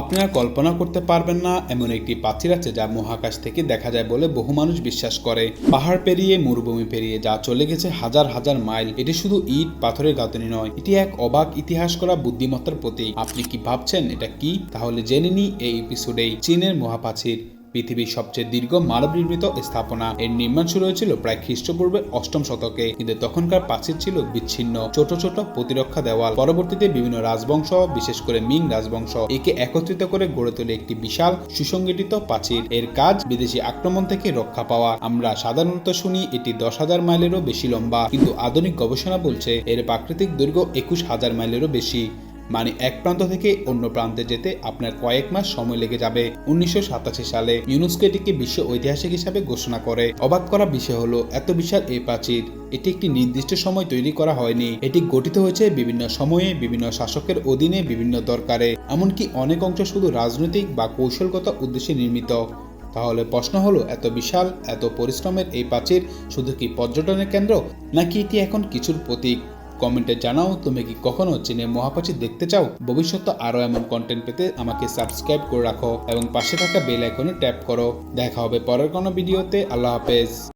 আপনারা কল্পনা করতে পারবেন না এমন একটি প্রাচীর আছে যা মহাকাশ থেকে দেখা যায় বলে বহু মানুষ বিশ্বাস করে। পাহাড় পেরিয়ে, মরুভূমি পেরিয়ে যা চলে গেছে হাজার হাজার মাইল, এটি শুধু ইট, পাথরের গাঁথনি নয়, এটি এক অবাক ইতিহাস করা বুদ্ধিমত্তার প্রতীক। আপনি কি ভাবছেন এটা কি? তাহলে জেনে নি এই এপিসোডেই চীনের মহাপ্রাচীর পৃথিবীর সবচেয়ে দীর্ঘ মানব নির্মিত স্থাপনা। এর নির্মাণ শুরু হয়েছিল প্রায় খ্রিস্টপূর্বে অষ্টম শতকে, কিন্তু তখনকার প্রাচীর ছিল বিচ্ছিন্ন। ছোট ছোট প্রতিরক্ষা দেওয়াল। পরবর্তীতে বিভিন্ন রাজবংশ, বিশেষ করে মিং রাজবংশ, একে একত্রিত করে গড়ে তোলে একটি বিশাল সুসংগঠিত প্রাচীর। এর কাজ বিদেশি আক্রমণ থেকে রক্ষা পাওয়া। আমরা সাধারণত শুনি এটি দশ হাজার মাইলেরও বেশি লম্বা, কিন্তু আধুনিক গবেষণা বলছে এর প্রাকৃতিক দৈর্ঘ্য একুশ হাজার মাইলেরও বেশি। মানে এক প্রান্ত থেকে অন্য প্রান্তে যেতে আপনার কয়েক মাস সময় লেগে যাবে। উনিশশো সাতাশি সালে ইউনেস্কো এটিকে বিশ্ব ঐতিহাসিক হিসাবে ঘোষণা করে। অবাক করা বিষয় হলো, এত বিশাল এই প্রাচীর, এটি একটি নির্দিষ্ট সময় তৈরি করা হয়নি। এটি গঠিত হয়েছে বিভিন্ন সময়ে, বিভিন্ন শাসকের অধীনে, বিভিন্ন দরকারে। এমনকি অনেক অংশ শুধু রাজনৈতিক বা কৌশলগত উদ্দেশ্যে নির্মিত। তাহলে প্রশ্ন হলো, এত বিশাল, এত পরিশ্রমের এই প্রাচীর শুধু কি পর্যটনের কেন্দ্র, নাকি এটি এখন কিছুর প্রতীক? কমেন্টে জানাও, তুমি কি কখনো চীনের মহাপাচি দেখতে চাও? ভবিষ্যতে আরও এমন কন্টেন্ট পেতে আমাকে সাবস্ক্রাইব করে রাখো এবং পাশে থাকা বেল আইকনে ট্যাপ করো। দেখা হবে পরের কোনো ভিডিওতে আল্লাহ হাফেজ।